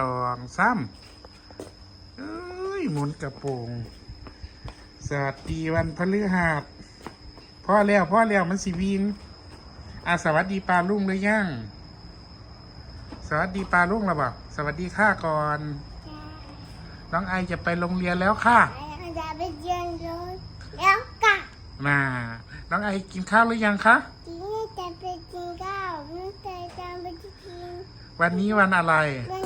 สองสามเอ้ยหมุนกระโปรงสวัสดีวันพฤหัสพ่อแล้วพ่อแล้วมันสิวิงอะสวัสดีปลาลุงหรือยังสวัสดีปลาลุงแล้วบ่สวัสดีข้าก่อน น้องไอจะไปโรงเรียนแล้วค่ะจะไปเรียนรู้แล้วกะมาน้องไอกินข้าวหรือยังคะทีนี้จะไปกินข้าวนี่จะจะไปกินวันนี้วันอะไรมันเก๋า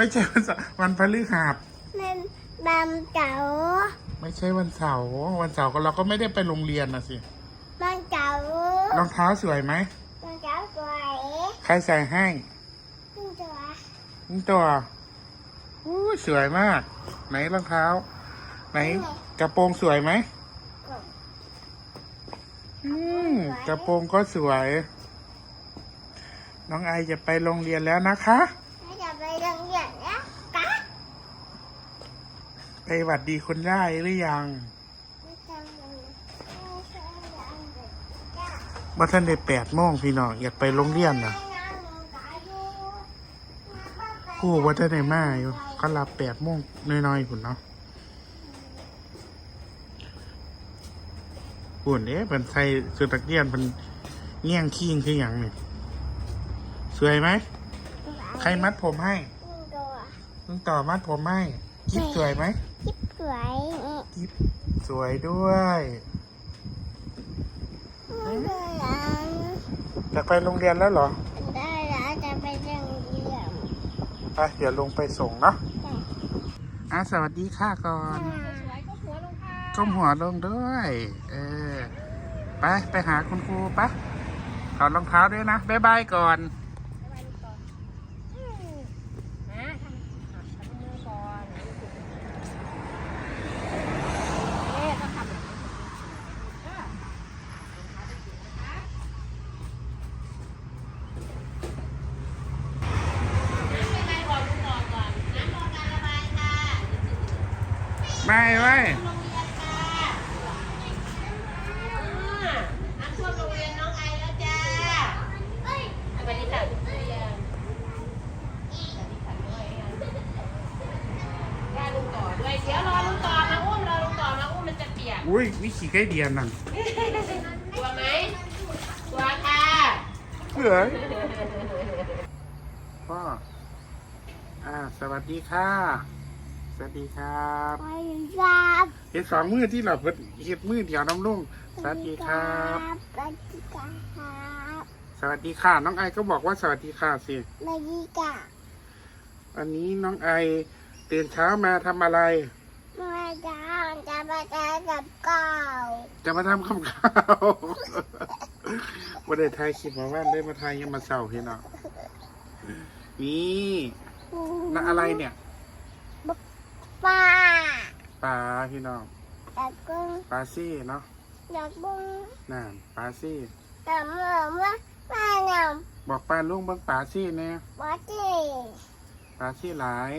ไม่ใช่วันเสาร์วันพฤหัสมันบามเก๋าไม่ใช่วันเสาร์วันเสาร์ก็เราก็ไม่ได้ไปโรงเรียนนะสิมันเก๋ารองเท้าสวยไหมมันเก๋าสวยใครใส่ให้มันสวยนี่ตัวอู้สวยมาก ไหนรองเท้า ไหนกระโปรงสวยไหมอืมกระโปรงก็สวย น้องไอจะไปโรงเรียนแล้วนะคะแล้วจะไปโรงเรียนแล้วกะ ไปหวัดดีคุณย่าหรือยังไม่ทำเลยไม่ใช่ยังเด็กจ้ะว่าท่านได้แปดโมงพี่น้องอยากไปโรงเรียนนะไปงานหนูกะอยู่มาไปกูว่าท่านได้มาอยู่เขารับแปดโมงน้อยๆคุณเนาะปุ่นเอ๊ะเป็นใส่สุดตักเรียนเป็นเงี้ยงขี้งคืออย่างนี่สวยไหม ใครมัดผมให้ตัวลุงต่อมัดผมให้กิ๊บสวยไหมจิ๊บ สวยกิ๊บสวยด้วยไม่ได้แล้วอยากไปโรงเรียนแล้วเหรอ ได้แล้วจะไปโรงเรียนไปเดี๋ยวลงไปส่งเนาะอะสวัสดีค่ะก่อนก้มหัวลงด้วย เออ ไป ไปหาคุณครูปะถอดรองเท้าด้วยนะ บ๊ายบายก่อน ไม่ไว้ย น้ำท่วมโรงเรียนน้องไอแล้วจ้าสวัสดีค่ะคุณเรียนสวัสดีค่ะด้วยได้ลุงต่อด้วย เดี๋ยว รอลุงต่อมาอุ้มรอลุงต่อมาอุ้มมันจะเปียกอุ้ยวิขี่ไก่เดียนนั่นกลัวไหมกลัวค่ะเหือยพ่ออ่า สวัสดีค่ะส วัสดีครับไปครับเห็นสองมือที่เราเพิ่นเห็ดมือเดียวน้ำลุ่งสวัสดีครับสวัสดีครับสวัสดีค่ะ น้องไอก็บอกว่าสวัสดีค่ะสิสวัสดีค่ะวันนี้น้องไอตื่นเช้ามาทำอะไรมาจ้าจะไปทานกับข้าวจะมาทำข้าวข้าววันเดทายคลิปมาว่าได้มาทายยังมาเศร้าพี่น้องนี่น่ะอะไรเนี่ย ปลาปลาพี่น้องตะกุ้งปลาซี่เนาะตะกุ้งน่ะปลาซี่ตะเมื่อว่าปลาหนามบอกปลาลุงเบิ่งปลาซี่แน่ปลาจีปลาซี่หลาย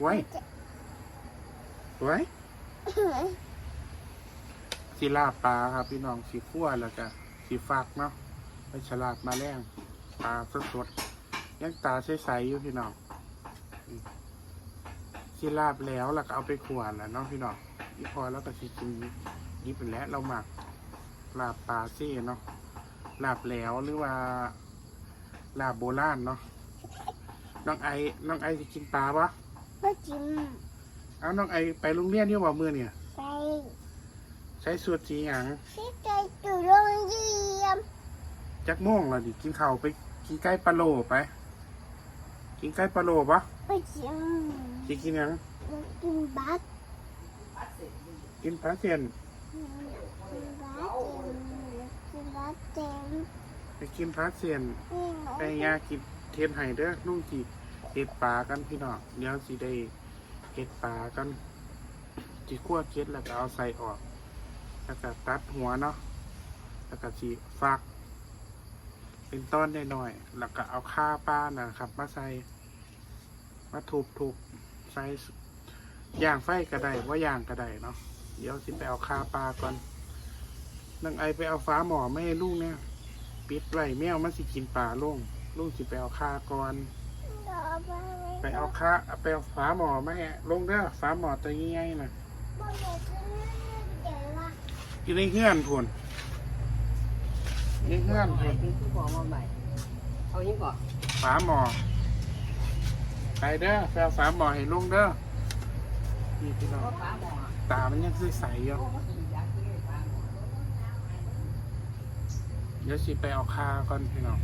ไว้ไว้สีลาบปลาครับพี่น้องสีขั้วแล้วก็สีฟักเนาะไปฉลาดมาแรงปลาสดๆยังตาใสๆอยู่พี่น้อง อืมสีลาบแล้วแล้วก็เอาไปขวานแล้วเนาะพี่น้องอีพอแล้วก็สิกินยิบไปแล้วเราหมักลาบปลาซี่เนาะลาบแล้วหรือว่าลาบโบราณเนาะน้องไอน้องไอจะกินปลาปะปลาจิมเอาน้องไอไปโรงเรียนอยู่บ่มือเนี่ยไปใช้สูตรจีหยังที่ใจจุโรงเรียนจักโม่งแล้วดิกินข้าวไปกินไก่ปลาโลไป กินไก่ปลาโลปะปลา จิมสิกินหยังกินบัตกินปลาเสียนกินบัตกินบัตเต็มไปกินปลาเสียนนี่ไปยากินเทียนไห้เด้อนุ่งจีเห็ดปลากันพี่น้องเดี๋ยวสิได้เห็ดปลากันจีคั่วเก็ดแล้วก็เอาใส่ออกแล้วก็ตัดหัวเนาะแล้วก็จีฟัก เป็นต้นหน่อยๆแล้วก็เอาข้าป้านะครับมาใส่มาถูบถูบ ใส่ย่างไฟก็ได้ว่าย่างก็ได้เนาะเดี๋ยวสิไปเอาข้าปลาก่อนนังไอไปเอาฟ้าหมอไม่ให้ลุงเนี่ยปิดไว้แมวมันสิกินปลาลุงลุงสิไปเอาข้าก่อนไต่อไปไปเอาค่าไปเอาฝาหมอมาให้ลงเด้อฝาหมอตัวใหญ่ๆน่ะบ่อยากจะเล่นเดี๋ยวละอยู่ในเฮือนพุ่นในเฮือนใหม่พุ่นคือบอกมาใหม่เอายังก่อนฝาหมอ ไปเด้อไปเอาฝาหมอให้ลงเด้อนี่พี่น้องตามันยังใสๆอยู่เดี๋ยวสิไปเอาค่าก่อนพี่น้อง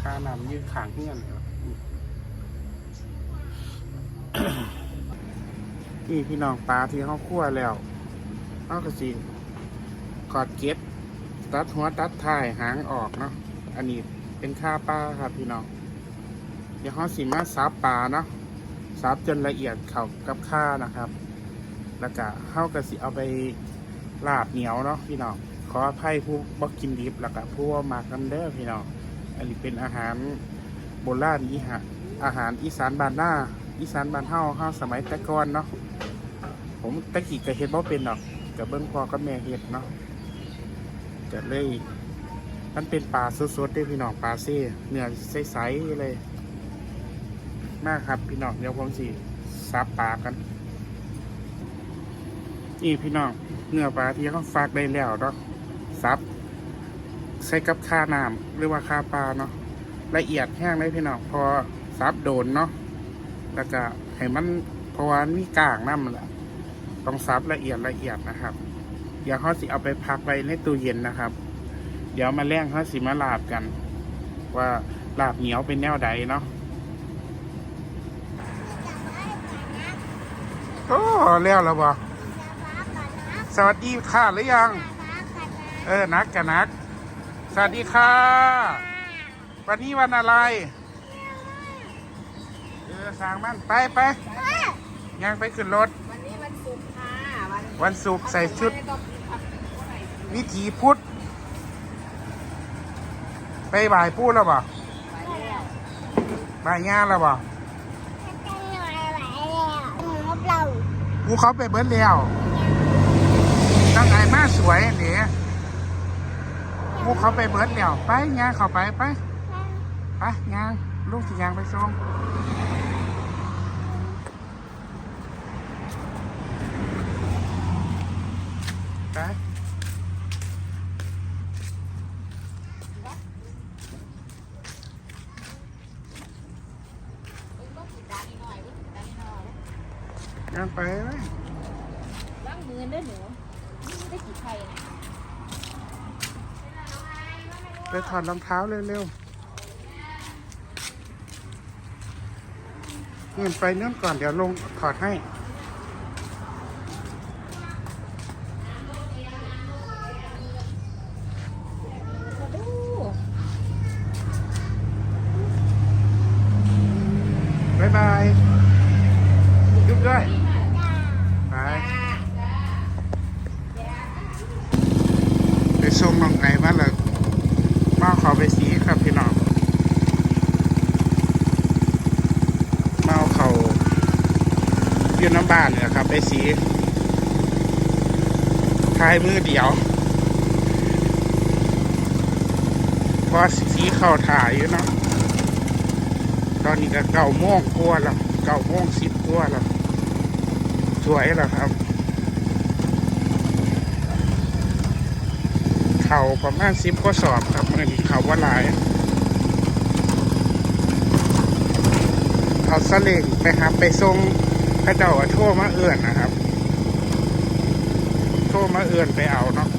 ค่านำยืนขางเฮือนเลยว่ะอืมนี่พี่น้องปลาที่เขาคั่วแล้วเอากระสิกอดเก็บตัดหัวตัดท้ายหางออกเนาะอันนี้เป็นค่าปลาครับพี่น้องเดี๋ยวเขาสิมาซับปลาเนาะ ซับจนละเอียดเข้ากับข้านะครับ แล้วก็เข้ากระสิเอาไปลาบเหนียวเนาะพี่น้องขออภัยผู้บ่กินดิบแล้วก็ผู้มากน้ำเด้อพี่น้องอันนี้เป็นอาหารโบราณอีหะอาหารอีสานบ้านหน้าอีสานบ้านเฮาเฮาสมัยแต่ก่อนเนาะผมตะกี้ก็เฮ็ดบ่เป็นดอกกับเบิ่งพอกับแม่เฮ็ดเนาะก็เลย มันเป็นปลาสดๆเด้อพี่น้องปลาเซ่เนื้อใสๆเลย มากครับ พี่น้องเดี๋ยวผมสิซับปลากันนี่พี่น้องเนื้อปลาที่เขาฝากได้แล้วเนาะซับใส่กับข้าน้ำหรือว่าข้าปลาเนาะละเอียดแห้งเลยพี่น้องพอซับโดนเนาะแล้วก็ให้มันเพราะว่ามีกากน้ำแหละต้องซับละเอียดละเอียดนะครับ เดี๋ยวเขาสิเอาไปพักไว้ในตู้เย็นนะครับ เดี๋ยวมาแล่งเขาสิมาลาบกัน ว่าลาบเหนียวเป็นแนวใดเนาะ โอ้แล้วแล้วบ่จะฟ้าก่อนนะสวัสดีค่ะหรือยังฟ้าก่อนนะเออนักกันนัก สวัสดีค่ะ วันนี้วันอะไร เออสร้างมันไปไปยังไปขึ้นรถ วันนี้วันศุกร์ค่ะวันวันศุกร์ใส่ชุดไม่ต้องผักเท่าไหร่วิถีพุทธไปบ่ายปูแล้วบ่ไปแล้วบ่ายงานแล้วบ่ จะได้หน่อยไหวแล้วหนูรับเรา กูเขาไปเบิ้ลแล้วตั้งไงมาสวยเนี่ยกูเขาไปเบิ้ลแล้วไปงานเข้าไปไปไปงานลูกสิยางไปส่งไปงานไปไหม ล้างมือเด้อหนูไม่ได้กี่ไข่นะ ไปถอดรองเท้าเร็วๆเงินไปเนื่องก่อนเดี๋ยวลงถอดให้ มาดู บายบายยุบด้วยไปไปส่งน้องไก่มาเลยมาขอไปสีครับพี่น้องมาเอาเขาอยู่น้ำบ้านเนี่ยครับ ไปสี เดียวเพราะสีเข่าถ่ายอยู่เนาะตอนนี้ก็เก่าโม่วงกลัวแล้วเก่าโม่วงสิบกลัวแล้วสวยแล้วครับ เข่าประมาณสิบก็สอบครับเมื่อนี้เข่าว่าหลายเอาสลิงไปครับไปทรงพระเจ้าโทรมาเอื่อนนะครับ โทรมาเอื่อนไปเอาเนาะ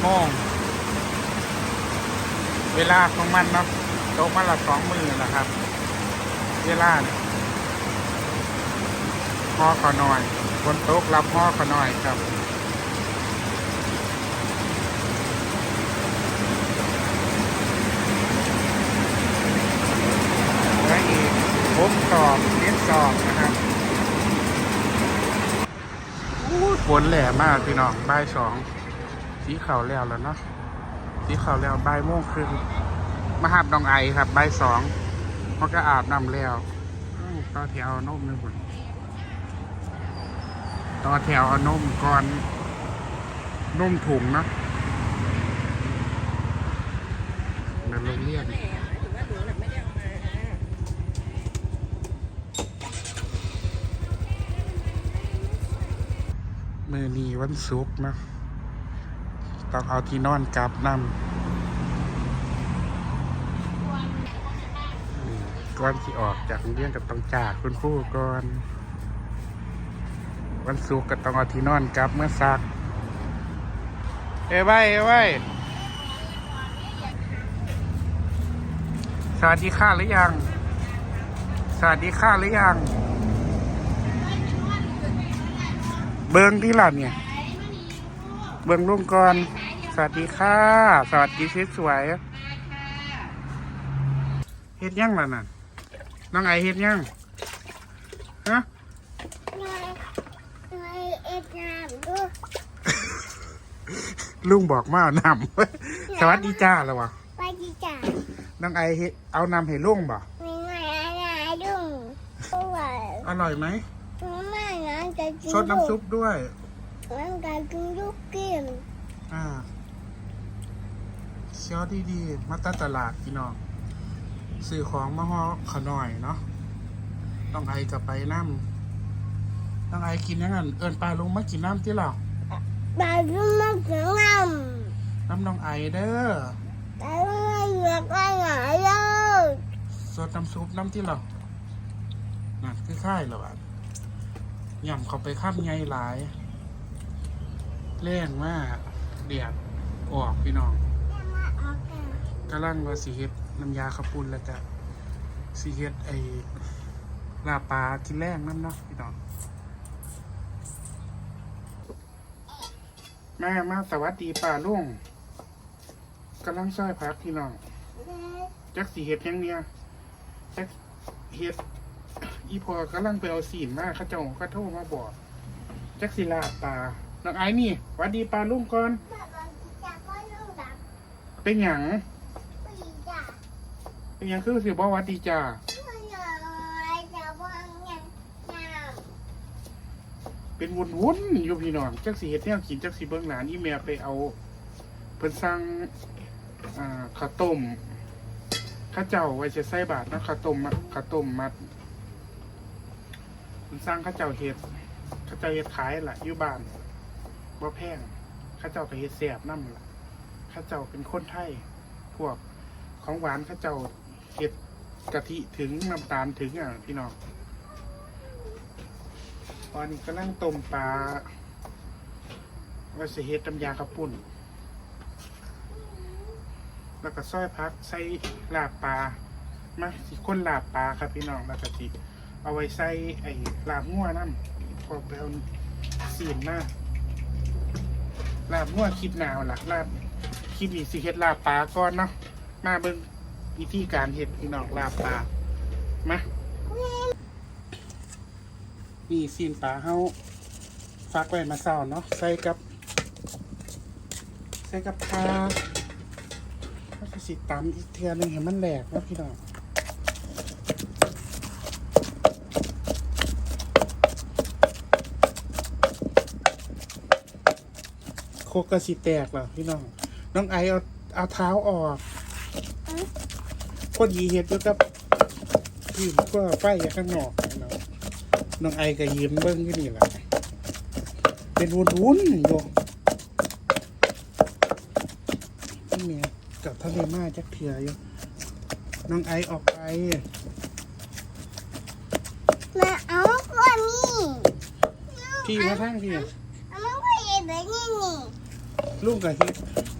โมง เวลาของมันเนาะตกมาละสองมือนะครับ เวลาเนี่ยห่อขอหน่อยบนโต๊ะรับห่อขอหน่อยครับและอีกผมสอบเลี้ยงสอบนะครับอู้ฝนแหล่มากพี่น้องบ่ายสอง สีขาวแล้วแล้วเนาะสีขาวแล้วบ่ายโมงครึ่งมาหาบน้องไอครับบ่ายสองมันก็อาบน้ำแล้วต่อแถวเอานมหนึ่งคนต่อแถวเอานมก่อนนมถุงนะเดินโรงเรียนมือหนูน่ะไม่ได้เอามามือนีวันศุกร์นะ ต้องเอาที่นอนกลับนำอืมก่อนที่ออกจากโรงเรียนก็ต้องจากคุณครูก่อน วันศุกร์ก็ต้องเอาที่นอนกลับเมื่อซัก เอ้ไว้เอ้ไว้สวัสดีค่ะหรือยัง สวัสดีค่ะหรือยัง เบิ้งที่หลัเนี่ย เบิ้งลุงก่อน สวัสดีค่ะ สวัสดีสวยๆเฮ็ดยังล่ะน่ะน้องไอเฮ็ดยังฮะนายนายเอ็ดน้ำด้วยลุงบอกมาเอานำสวัสดีจ้าแล้ววะไปจีจ่าน้องไอเฮ็ดเอานำให้ลุงบ่ไม่ไงอะไรดุ้งเพราะว่าอร่อยไหมแม่งั้นจะกินซดน้ำซุปด้วยงั้นจะกินลูกเกมอ่า เคี้ยวดีๆ มาตาตลาดพี่น้องซื้อของมาห่อขาวหน่อยเนาะต้องไอกับไปน้ำต้องไอกินยังไงเอินปลาลงมากินน้ำที่หรอปลาดุ้งมันถึงน้น้ำน้องไอเด้อำแต่ไม่เหลือก็หนาเลยสดน้ำซุปน้ำที่หรอนั่นคือค่ายเหรอวะย่ำเขาไปข้ามไงหลายแรงมากเดียดออกพี่น้องมาเอากัน กำลังว่าสีเฮ็ดน้ำยาข้าวปุ้นแล้วก็สีเฮ็ดไอ้ลาบปลากินแรงน้ำเนาะพี่น้องแม่มาสวัสดีป่าลุงกำลังซอยพักพี่น้องจักสีเฮ็ดหยังเนี่ยจักเฮ็ดอีพอกำลังไปเอาสีนมาเข้าเจ้าก็โทรมาบอกจักสีลาบปลาน้องไอ้นี่หวัดดีปลาลุงก่อนแบบว่าจีจ่าก็ลูกแบบเป็นหยังจีจ่า เป็นยังคือสิบอกหวัดดีจ้าไม่อยาเป็นวุ่นวุ่นๆอยู่พี่น้องจักสีเฮ็ดแนวกินจักสีเบิ้องหลานอีเมียไปเอาเพิ่นสั่งอ่าข้าวต้มข้าเจ้าไว้จะใส่บาทนะข้าวต้มมัดข้าวต้มมัดเพิ่นสั่งข้าเจ้าเฮ็ดข้าเจ้าเฮ็ดขายล่ะอยู่บ้านบ่แพงข้าเจ้าก็เฮ็ดแซ่บนำล่ะข้าเจ้าเป็นคนไทยพวกของหวานข้าเจ้า เฮ็ดกะทิถึงน้ำตาลถึงอะพี่น้องตอนนี้กำลังต้มปลาว่าสเฮ็ดน้ำยาข้าวปุ้นแล้วก็ซอยพักใส่ลาบปลามาสิคนลาบปลาครับพี่น้องแล้วก็สิเอาไว้ใส่ไอ้ลาบงัวน้ำพอไปเอาสีนมาลาบงัวคลิปหนาวล่ะลาบคลิปนี้สิเฮ็ดลาบปลาก่อนเนาะมาเบิ่ง วิธีการเฮ็ดพี่น้องลาบปลามานี่ซีนปลาเฮาฟักไว้มาเศร้าเนาะใส่กับ ใส่กับปลาก็จะสิตำอีกเทือหนึงให้มันแหลกเนาะพี่น้องโคกกระสิแตกแล้วพี่น้อง น้องไอเอาเอาเท้าออก พอดีเห็ดอยู่กับยืมก็ไฟข้างนอกพี่น้องน้องไอก็ยืมเบิ้งที่นี่แหละเป็นวุ้นวุ้นๆอยู่นี่เมียกับทะเลมาจักเถื่ออยู่น้องไอออกไปมาเอาตัวนี้พี่มาทั้งพี่เอามาก็เย็นแบบนี้นี่ลุงก็เฮ็ด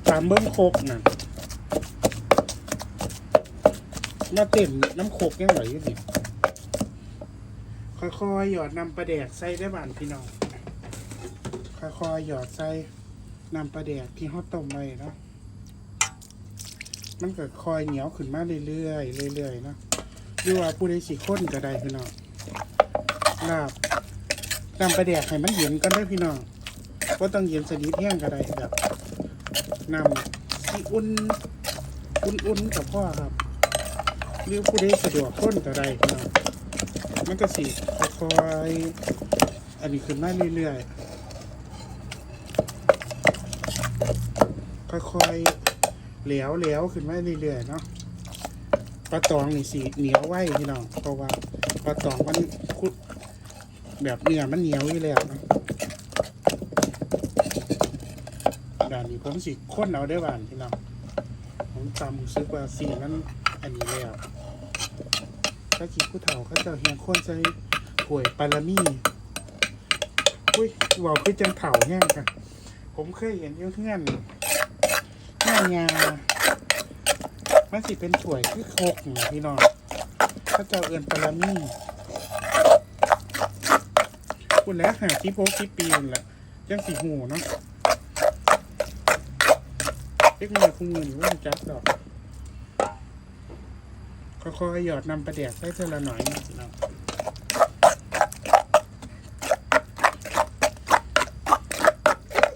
ตามเบิ้งโคกน่ะ มาเต้นน้ำโคกยังไหวอยู่นี่ค่อยๆหยอดนำปลาแดกใส่ได้บ้านพี่น้องค่อยๆหยอดใส่นำปลาแดกที่ฮอดต้มไว้เนาะมันก็คอยเหนียวขึ้นมาเรื่อยๆเรื่อยๆเนาะหรือว่าผู้ใดสิข้นก็ได้พี่น้องลาบนำปลาแดกให้มันเย็นก็ได้พี่น้องก็ต้องเย็นสนิทแห้งก็ได้แบบนำที่อุ่นอุ่นๆกับพ่อครับ หรือผู้ใดสะดวกข้นก็ได้พี่น้องมันก็สิค่อยๆอันนี้ขึ้นมาเรื่อยๆค่อยๆเหลวเหลวขึ้นมาเรื่อยๆเนาะปลาตองนี่สีเหนียวไว้พี่น้องเพราะว่าปลาตองมันคุดแบบเนื้อมันเหนียวอยู่แล้วเนาะด่านนี้ผมสิข้นเอาได้บ้านพี่น้องผมจำรู้สึกว่าสีมันอันนี้แล้วาจีผู้เฒ่าเขาเจะเฮียงข้นใส่ถ้วยปารามี่อุ้ยว่าคือจังเฒ่าแห้งค่ะผมเคยเห็นอยุ่เพื่อนหน้ายามันสิเป็นถวยคือโคกพี่น้องเขาเจ้าเอินปารามี่คุณแล้วหาที่โพกที่ปีนแหละจังสีหูเนาะเล็กน้อยคุ้มือนี่ว่าจับดอก ค่อยๆหยอดนำประเดียกใส่เท่าละหน่อยนะพี่น้อง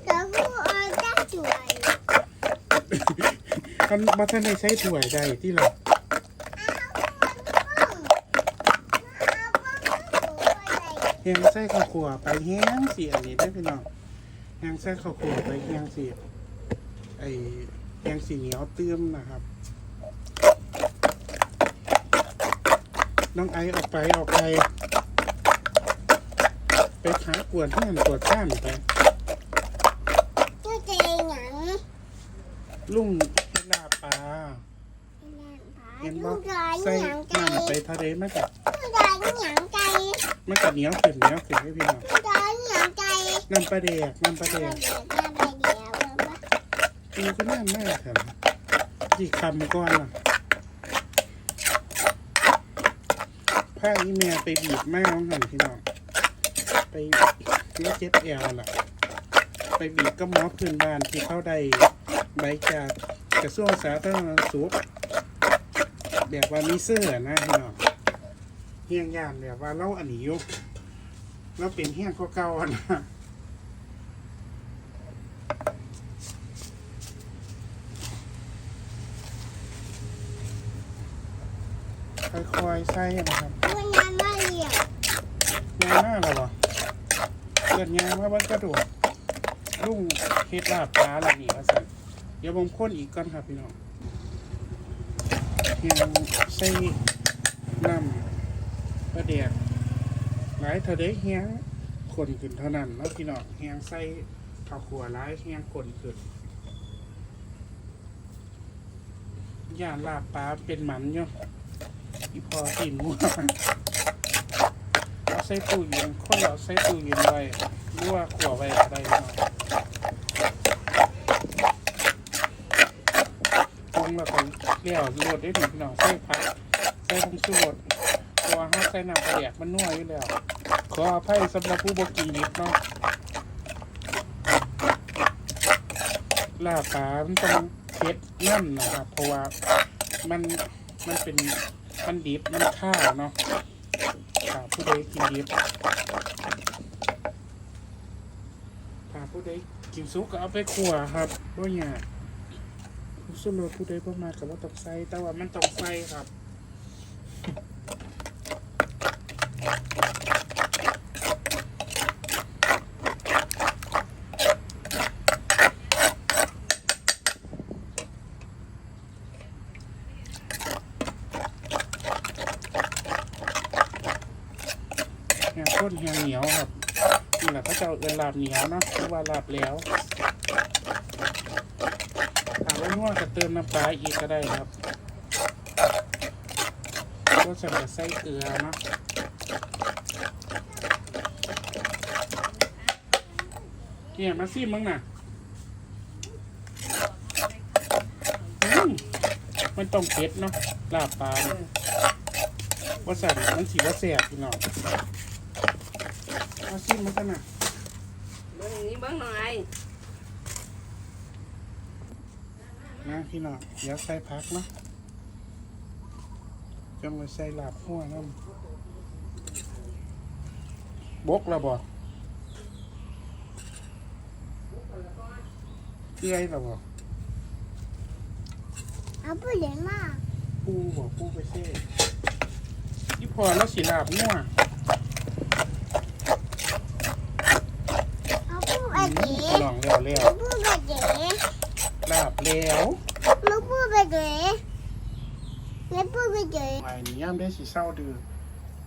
แล้วก็เอาได้สวยมันมาท่านได้ใช้ถ้วยใดที่เราแหงใส่ข้าวขัวไปแห้งเสียนี่ได้อพี่น้องแหงใส่ข้าวขัวไปแห้งเสียไอแห้งสีเหนียวเตื้มนะครับ น้องไอออกไปออกไป ไปขากวนที่หันตรวจข้ามไปก็เจหนังลุงเฮ็ดลาบปลาเห็นลูบ่กร้อยใส่หนังไก่น้ำไปทะเลมันกับลูกร้อยหนังไก่มันกับเหนียวขึ้นเหนียวขึ้นให้พี่น้องลูกร้อยหนังไก่น้ำปลาแดกน้ำปลาแดเดี๋ยวกเดี๋ยวจะไปเดี๋ยวเดี๋ยวตีก็น่ามากครับกี่คำก่อนล่ะ ผ้าอีเมียไปบีบแม่ของหันพี่น้องไปแล้วเจ็ดแอลล่ะ ไปบีบก็มอพื้นบ้านที่เขาได้ใบจากกระทรวงสาธารณสุขแบบว่ามีเสื้อนะพี่น้องเฮียงยานแบบว่าเล่าอันนี้ยกแล้วเป็นเฮียงก็เก่านะ ค่อยๆ ใส่นะครับวันนั้นมาเรียกงานหน้าเราเหรอเกิดงานว่ามันกระโดดลุงเฮ็ดลาบปลาละนี่ว่าสั่นเดี๋ยวผมค้นอีกก่อนครับพี่น้องยังใส่น้ำประเดียกหลายเท่าเด้เฮียงคนขึ้นเท่านั้นเนาะพี่น้องเฮียงใส่ข้าวขัวหลายเฮียงคนขึ้นย่านลาบปลาเป็นหมันอยู่ อีพอตีนมัวเอาใส่ตู้เย็นคนเราใส่ตู้เย็นไว้หรือว่าขัวไว้ก็ได้เนาะปรุงแล้วก็เลี้ยวรดได้ถึงพี่น้องใส่ผักใส่ผงชูรสเพราะว่าเราใส่น้ำกระเดียกมันนัวอยู่แล้ว ขออภัยสำหรับผู้บกินนิดเนาะลาบปลามันต้องเผ็ดนั่นนะครับ เพราะว่ามันมันเป็น มันดิบมันข้าวเนาะถ้าผู้ใดกินดิบถ้าผู้ใดกินซุกก็เอาไปขัวครับบ่ยากสุรสผู้ใดบ่มากับว่าต้องใส่แต่ว่ามันต้องใส่ครับาบเหนียวนะเพราะว่าลาบแล้วถามว่านัวก็เติมน้ำปลาอีกก็ได้ครับก็จะแบบใส่เกลือนะเนี่ยมาซิมมั้งน่ะมันต้องเผ็ดเนาะลาบปลาว่าสั่นมันสีว่าแสบพี่น้องมาซิมมั้งนน่ะ เบิ้งนี้เบิ้งหน่อยนะพี่น้องเดี๋ยวใส่พักเนาะจังไปใส่ลาบหัวน้ำบกแล้วบ่เตี้ยแล้วบ่เอาผู้ใหญ่มากปูบ่ปูไปเซ่ยี่พอแล้วสีลาบหัว เอาผู้ไป อืม เก๋ ลองแล้วแล้ว เอาผู้ไปเก๋ ลาบแล้วแล้วผู้ไปเก๋แล้วผู้ไปเก๋ไอ้นี่ย่ำได้สีเศร้าดื้อ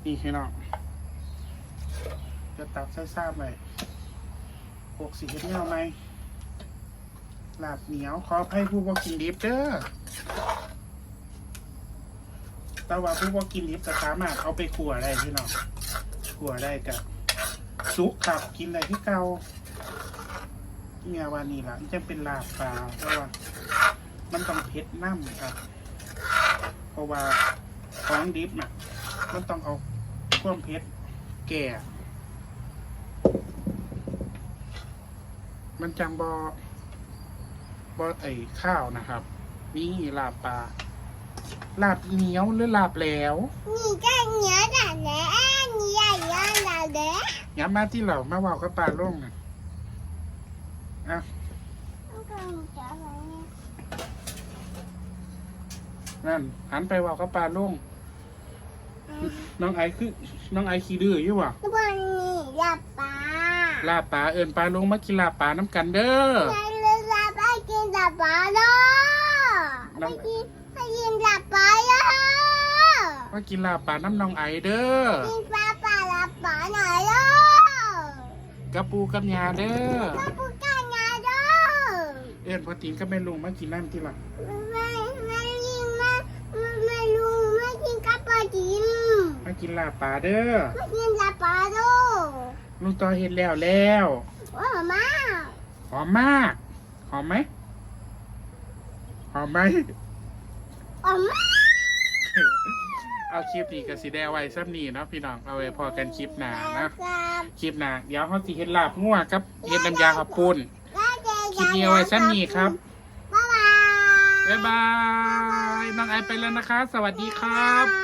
นี่พี่น้องจะตักใส่ซ่าไปหกสีเฮ็ดแนวไหมลาบเหนียวขอให้ผู้บ่กินดิบเด้อแต่ว่าผู้บ่กินดิบก็สามารถเอาไปขั่วได้พี่น้องขั่วได้กับซุกขับกินได้ที่เก่า เนี่ยว่านี่ล่ะมันจะเป็นลาบปลาเพราะว่า มันต้องเผ็ดน้ำครับ เพราะว่าของดิบน่ะ มันต้องเอาความเผ็ดแก่ มันจังบอบอไอข้าวนะครับนี่ลาบปลาลาบเหนียวหรือลาบแหลวนี่ก็เหนียวแต่แหละนี่ใหญ่ยันแต่แหละย้ำมาที่เรามาเว่ากับปลาล่งนะ อะต้องการจะอะไรเนี่ยนั่นหันไปเว่ากับปลาล่งน้องไอคือน้องไอขี้ดื้ออยู่วะทุกวันนี้หลับปลาลาบปลาเอินปลาลงมากินลาบปลาน้ำกันเด้อใครเลยหลับไปกินหลับปลาเนาะไปกินไปกินหลับปลาเนาะมากินลาบปลาน้ำน้องไอเด้อกินปลาปลาหลับปลาหน่อยเนาะกับปูกับยาเด้อ ถ้าพูดกันนะเนาะ เอินพอตีนก็ไม่ลงมากินน้ำที่หลังไม่ไม่ยิงไม่ไม่ลุงไม่กินกับปลาจินมากินลาบปลาเด้อไม่กินลับปลาเนาะลุงต่อเห็ดแล้วแล้วว่ามากหอมมากหอมไหมหอมไหมออกมากเอาคลิปนี้กับสีแดงไว้ซ้ำนี่เนาะพี่น้องเอาไว้พอกันคลิปหนานะคลิปหนาเดี๋ยวเขาสิเห็ดลาบงัวกับเห็ดน้ำยาขับปุ้น ล้วเจอคลิปนี้เอาไว้ซ้ำนี่ครับ บ๊ายบาย บ๊ายบายน้องไอไปแล้วนะคะ สวัสดีครับบ๊ายบาย